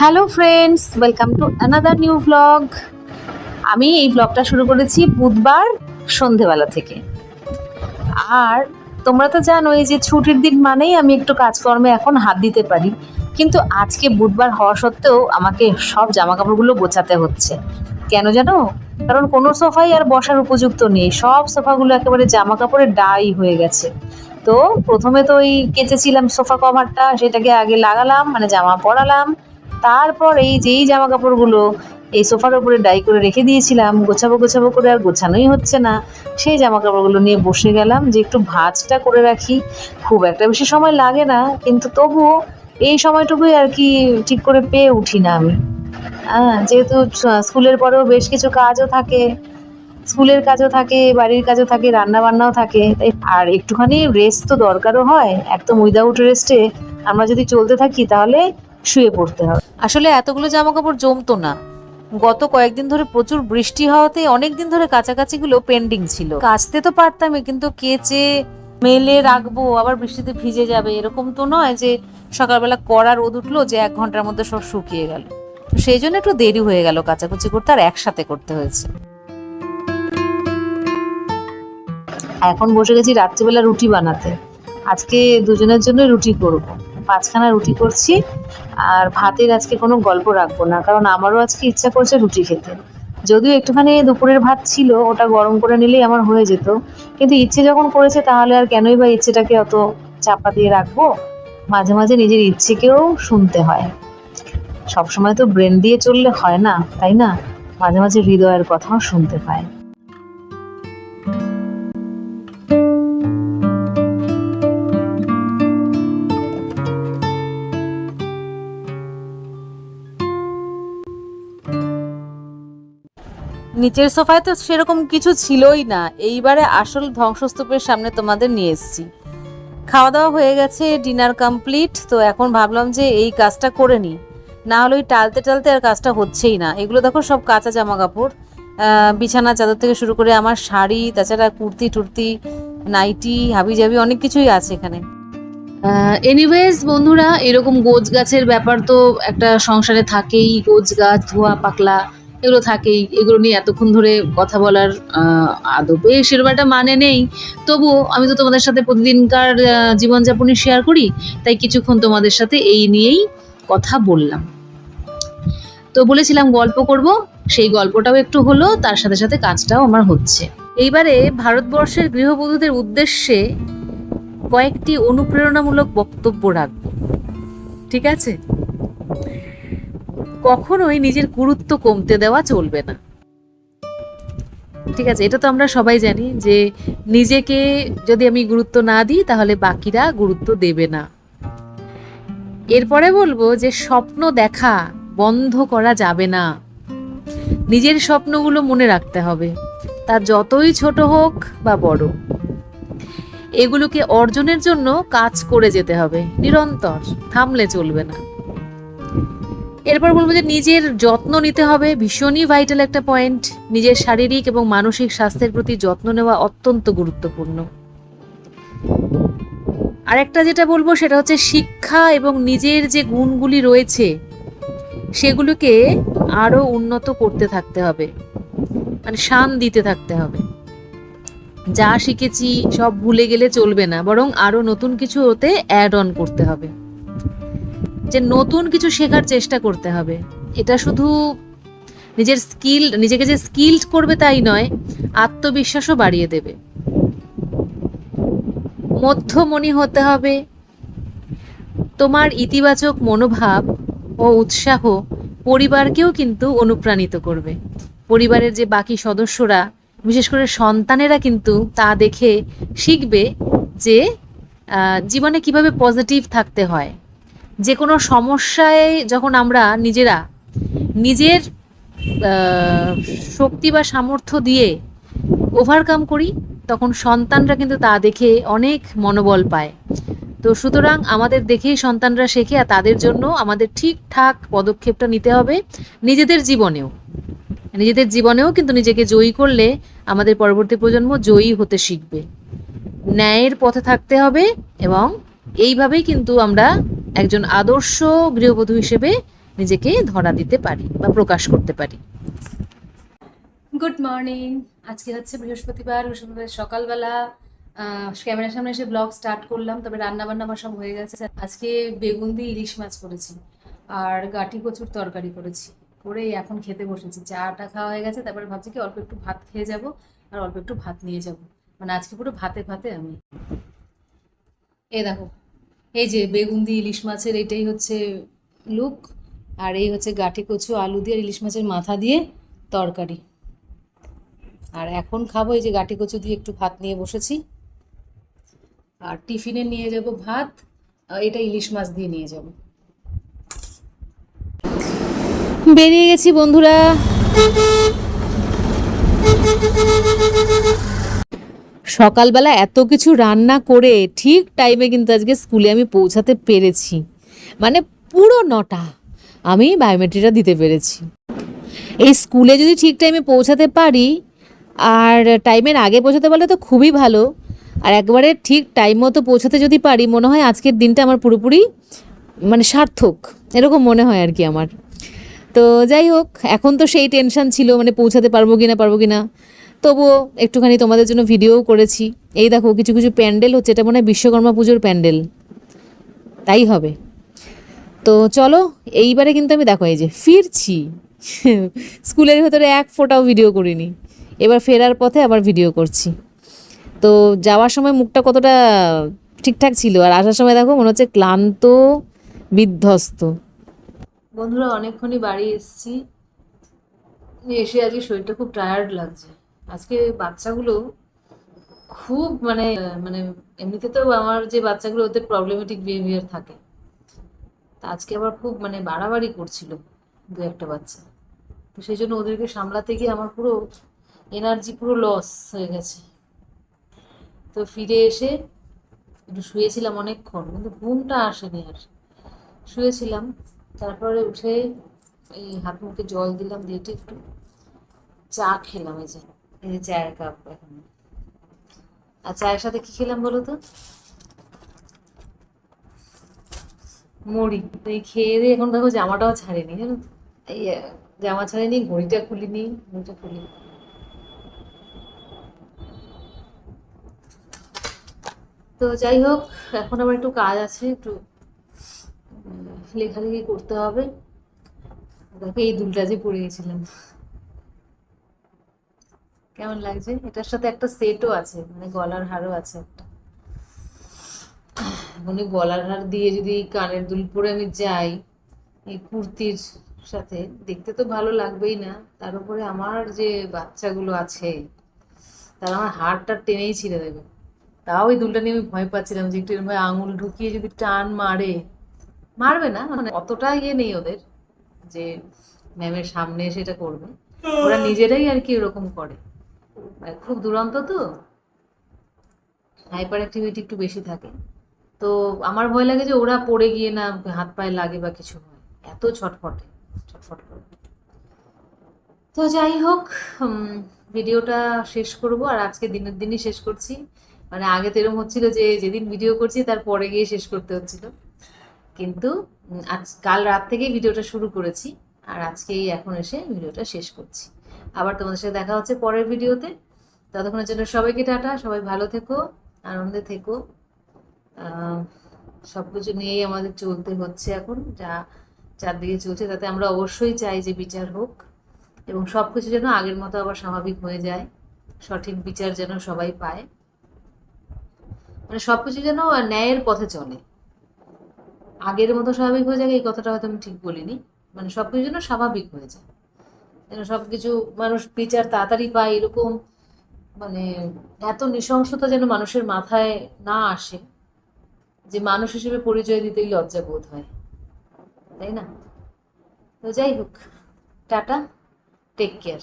Hello friends welcome to another new blog আমি এই ব্লগটা শুরু করেছি বুধবার সন্ধেবেলা থেকে। আর তোমরা তো জানো এই যে ছুটির দিন মানেই আমি একটু কাজকর্মে এখন হাত দিতে পারি। কিন্তু আজকে বুধবার হওয়া সত্ত্বেও আমাকে সব জামা কাপড়গুলো গোছাতে হচ্ছে। কেন জানো? কারণ কোনো সোফাই আর বসার উপযুক্ত নেই। সব সোফাগুলো একেবারে জামা কাপড়ে ডাই হয়ে গেছে। তো প্রথমে তো ওই কেচেছিলাম সোফা কভারটা সেটাকে আগে লাগালাম মানে জামা পরালাম। তারপর এই যেই জামা কাপড়গুলো এই সোফার উপরে ডাই করে রেখে দিয়েছিলাম, গোছাবো গোছাবো করে আর গোছানোই হচ্ছে না। সেই জামা কাপড়গুলো নিয়ে বসে গেলাম যে একটু ভাঁজটা করে রাখি। খুব একটা বেশি সময় লাগে না, কিন্তু তবুও এই সময়টুকুই আর কি ঠিক করে পেয়ে উঠি না আমি। হ্যাঁ যেহেতু স্কুলের পরেও বেশ কিছু কাজও থাকে, স্কুলের কাজও থাকে, বাড়ির কাজও থাকে রান্না বান্নাও থাকে, তাই আর একটুখানি রেস্ট তো দরকারও হয়। একদম উইদাউট রেস্টে আমরা যদি চলতে থাকি তাহলে শুয়ে পড়তে হবে। আসলে এতগুলো জামা কাপড় জমতো না। গত কয়েকদিন ধরে প্রচুর বৃষ্টি হওয়াতে অনেক দিন ধরে কাছাকাছিগুলো পেন্ডিং ছিল। কাচতে তো পারতামই, কিন্তু কেচে মেলে রাখব, আবার বৃষ্টিতে ভিজে যাবে, এরকম তো নয় যে সকালবেলা কড়া রোদ উঠল যে এক ঘণ্টার মধ্যে সব শুকিয়ে গেল। সেই জন্য একটু দেরি হয়ে গেল কাচাকুচি করতে, আর একসাথে করতে হয়েছে। এখন বসে গেছি রাত্রিবেলা রুটি বানাতে। আজকে দুজনের জন্য রুটি করব। পাঁচখানা রুটি করছি আর ভাতের আজকে কোনো গল্প রাখব না, কারণ আমারও আজকে ইচ্ছা করছে রুটি খেতে। যদিও একটুখানি দুপুরের ভাত ছিল, ওটা গরম করে নিলেই আমার হয়ে যেত। কিন্তু ইচ্ছে যখন করেছে, তাহলে আর কেনই বা ইচ্ছেটাকে অত চাপা দিয়ে রাখব? মাঝে মাঝে নিজের ইচ্ছেকেও শুনতে হয়। সবসময় তো ব্রেন দিয়ে চললে হয় না, তাই না? মাঝে মাঝে হৃদয়ের কথাও শুনতে হয় নিচের সোফায় তো সেরকম কিছু ছিলই না। এইবারে আসল ধ্বংসস্তূপের সামনে তোমাদের নিয়ে এসেছি। খাওয়া দাওয়া হয়ে গেছে, ডিনার কমপ্লিট, তো এখন ভাবলাম যে এই কাজটা করে নিই। না হলে ওই টালতে টালতে আর কাজটা হচ্ছেই না। এগুলো দেখো সব কাঁচা জামা কাপড় বিছানা, চাদর থেকে শুরু করে আমার শাড়ি, তাছাড়া কুর্তি, টুর্তি, নাইটি হাবি জাবি অনেক কিছুই আছে এখানে। এনিওয়েজ বন্ধুরা, এরকম গোজ গাছের ব্যাপার তো একটা সংসারে থাকেই। গোজ গাছ ধোয়া, পাকলা এগুলো থাকেই, এগুলো নিয়ে এতক্ষণ ধরে কথা বলার আদবে সেরকম একটা মানে নেই। তবুও আমি তো তোমাদের সাথে প্রতিদিনকার জীবনযাপনই শেয়ার করি, তাই কিছুক্ষণ তোমাদের সাথে এই নিয়েই কথা বললাম। তো বলেছিলাম গল্প করব, সেই গল্পটাও একটু হলো, তার সাথে সাথে কাজটাও আমার হচ্ছে। এইবারে ভারতবর্ষের গৃহবধূদের উদ্দেশ্যে কয়েকটি অনুপ্রেরণামূলক বক্তব্য রাখব। ঠিক আছে? কখনোই নিজের গুরুত্ব কমতে দেওয়া চলবে না। ঠিক আছে, এটা তো আমরা সবাই জানি যে নিজেকে যদি আমি গুরুত্ব না দিই, তাহলে বাকিরা গুরুত্ব দেবে না। এরপরে বলব যে স্বপ্ন দেখা বন্ধ করা যাবে না। নিজের স্বপ্নগুলো মনে রাখতে হবে। তা যতই ছোট হোক বা বড়, এগুলোকে অর্জনের জন্য কাজ করে যেতে হবে, নিরন্তর, থামলে চলবে না। এরপর বলব যে নিজের যত্ন নিতে হবে। ভীষণই ভাইটাল একটা পয়েন্ট নিজের শারীরিক এবং মানসিক স্বাস্থ্যের প্রতি যত্ন নেওয়া অত্যন্ত গুরুত্বপূর্ণ। আরেকটা যেটা বলব সেটা হচ্ছে শিক্ষা এবং নিজের যে গুণগুলি রয়েছে, সেগুলোকে আরও উন্নত করতে থাকতে হবে। মানে শান দিতে থাকতে হবে। যা শিখেছি সব ভুলে গেলে চলবে না, বরং আরও নতুন কিছু ওতে অ্যাড অন করতে হবে। যে নতুন কিছু শেখার চেষ্টা করতে হবে। এটা শুধু নিজের স্কিল নিজেকে যে স্কিল্ড করবে তাই নয়, আত্মবিশ্বাসও বাড়িয়ে দেবে। মধ্যমণি হতে হবে। তোমার ইতিবাচক মনোভাব ও উৎসাহ পরিবারকেও কিন্তু অনুপ্রাণিত করবে। পরিবারের যে বাকি সদস্যরা, বিশেষ করে সন্তানেরা কিন্তু তা দেখে শিখবে যে জীবনে কীভাবে পজিটিভ থাকতে হয়। যে কোনো সমস্যায় যখন আমরা নিজেরা নিজের শক্তি বা সামর্থ্য দিয়ে ওভারকাম করি, তখন সন্তানরা কিন্তু তা দেখে অনেক মনোবল পায়। তো সুতরাং আমাদের দেখেই সন্তানরা শেখে আর তাদের জন্য আমাদের ঠিকঠাক পদক্ষেপটা নিতে হবে নিজেদের জীবনেও। নিজেদের জীবনেও কিন্তু নিজেকে জয়ী করলে আমাদের পরবর্তী প্রজন্ম জয়ী হতে শিখবে। ন্যায়ের পথে থাকতে হবে এবং এইভাবেই কিন্তু আমরা একজন আদর্শ গৃহবধূ হিসেবে নিজেকে ধরা দিতে পারি বা প্রকাশ করতে পারি। গুড মর্নিং আজকে হচ্ছে বৃহস্পতিবার বৃহস্পতিবার সকালবেলা ক্যামেরার সামনে এসে ব্লগ স্টার্ট করলাম, তবে রান্না বান্না আমার সব হয়ে গেছে। আজকে বেগুন দিয়ে ইলিশ মাছ করেছি, আর গাটি কচুর তরকারি করেছি। করে এখন খেতে বসেছি। চাটা খাওয়া হয়ে গেছে, তারপরে ভাবছি কি অল্প একটু ভাত খেয়ে যাব, আর অল্প একটু ভাত নিয়ে যাব। মানে আজকে পুরো ভাতে ভাতে আমি। এই দেখো এই যে বেগুন দিয়ে ইলিশ মাছের এটাই হচ্ছে লুক আর এই হচ্ছে গাটি কচু, আলু দিয়ে ইলিশ মাছের মাথা দিয়ে তরকারি। আর এখন খাব এই যে গাটি কচু দিয়ে একটু ভাত নিয়ে বসেছি। আর টিফিনে নিয়ে যাব ভাত এটা ইলিশ মাছ দিয়ে নিয়ে যাব। বেরিয়ে গেছি বন্ধুরা। সকালবেলা এত কিছু রান্না করে ঠিক টাইমে কিন্তু আজকে স্কুলে আমি পৌঁছাতে পেরেছি। মানে পুরো নটা আমি বায়োমেট্রিকটা দিতে পেরেছি। এই স্কুলে যদি ঠিক টাইমে পৌঁছাতে পারি, আর টাইমের আগে পৌঁছাতে পারলে তো খুবই ভালো, আর একবারে ঠিক টাইম মতো পৌঁছাতে যদি পারি, মনে হয় আজকের দিনটা আমার পুরোপুরি মানে সার্থক, এরকম মনে হয় আর কি আমার। তো যাই হোক, এখন তো সেই টেনশন ছিল মানে পৌঁছাতে পারব কি না পারব কি না তবুও একটুখানি তোমাদের জন্য ভিডিওও করেছি। এই দেখো, কিছু কিছু প্যান্ডেল হচ্ছে, এটা মনে হয় বিশ্বকর্মা পুজোর প্যান্ডেল। তাই হবে। তো চলো, এইবারে কিন্তু আমি দেখো, এই যে ফিরছি। স্কুলের ভেতরে এক ফোটাও ভিডিও করিনি। এবার ফেরার পথে আবার ভিডিও করছি। তো যাওয়ার সময় মুখটা কতটা ঠিকঠাক ছিল, আর আসার সময় দেখো মনে হচ্ছে ক্লান্ত, বিধ্বস্ত। বন্ধুরা, অনেকক্ষণই বাড়ি এসেছি। এসে আজকে শরীরটা খুব টায়ার্ড লাগছে। আজকে বাচ্চাগুলো খুব মানে মানে এমনিতে তো আমার যে বাচ্চাগুলো, ওদের প্রবলেমেটিক বিহেভিয়ার থাকে। তা আজকে আবার খুব মানে বাড়াবাড়ি করছিল দু একটা বাচ্চা। তো সেই জন্য ওদেরকে সামলাতে গিয়ে আমার পুরো এনার্জি পুরো লস হয়ে গেছে। তো ফিরে এসে একটু শুয়েছিলাম অনেকক্ষণ, কিন্তু ঘুমটা আসেনি আর। শুয়েছিলাম, তারপরে উঠে এই হাত মুখে জল দিলাম, দিয়ে একটু চা খেলাম এই যে। এই চায়ের কাপ এখন। আর চায়ের সাথে কি খেলাম বলো তো? মুড়ি। তো এই খেয়ে দিয়ে এখন দেখো জামাটাও ছাড়িনি, জানো তো? এই জামা ছাড়িনি, ঘড়িটা খুলিনি ঘড়িটা খুলিনি তো যাই হোক, এখন আবার একটু কাজ আছে, একটু লেখালেখি করতে হবে। দেখো এই দুলটা যে পরে গেছিলাম। কেমন লাগছে? এটার সাথে একটা সেটও আছে মানে গলার হারও আছে একটা। মানে গলার হার দিয়ে যদি কানের দুল পরে আমি যাই, এই কুর্তির সাথে, দেখতে তো ভালো লাগবেই না। তার উপরে আমার যে বাচ্চাগুলো আছে, তারা আমার হাড়টা টেনেই ছিঁড়ে দেবে। তাও ওই দুলটা নিয়ে আমি ভয় পাচ্ছিলাম যে একটু এরকম আঙুল ঢুকিয়ে যদি টান মারে। মারবে না মানে অতটা ইয়ে নেই ওদের, যে ম্যামের সামনে এসে এটা করবে। ওরা নিজেরাই আর কি ওরকম করে। খুব দুরন্ত তো? হাইপার অ্যাক্টিভিটি একটু বেশি থাকে। তো আমার ভয় লাগে যে ওরা পড়ে গিয়ে না হাত পায়ে লাগে বা কিছু হয়। এত ছটফটে, ছটফট করে। তো যাই হোক ভিডিওটা শেষ করব আর আজকে দিনের দিনই শেষ করছি। মানে আগে তো এরকম হচ্ছিল যে যেদিন ভিডিও করছি তার পরে গিয়ে শেষ করতে হচ্ছিল। কিন্তু আজ, কাল রাত থেকেই ভিডিওটা শুরু করেছি। আর আজকেই এখন এসে ভিডিওটা শেষ করছি। আবার তোমাদের সাথে দেখা হচ্ছে পরের ভিডিওতে ততক্ষণের জন্য সবাইকে টাটা সবাই ভালো থেকো আনন্দে থেকো। আহ, সবকিছু নিয়েই আমাদের চলতে হচ্ছে এখন যা চারদিকে চলছে তাতে আমরা অবশ্যই চাই যে বিচার হোক এবং সব কিছু যেন আগের মতো আবার স্বাভাবিক হয়ে যায় সঠিক বিচার যেন সবাই পায়। মানে সব কিছু যেন ন্যায়ের পথে চলে। আগের মতো স্বাভাবিক হয়ে যায় এই কথাটা হয়তো আমি ঠিক বলিনি। মানে সব কিছু যেন স্বাভাবিক হয়ে যায়। যেন সব কিছু মানুষ বিচার তাড়াতাড়ি পায় এরকম মানে এত নৃশংসতা যেন মানুষের মাথায় না আসে, যে মানুষ হিসেবে পরিচয় দিতেই লজ্জা বোধ হয়। তাই না? তো যাই হোক, টাটা টেক কেয়ার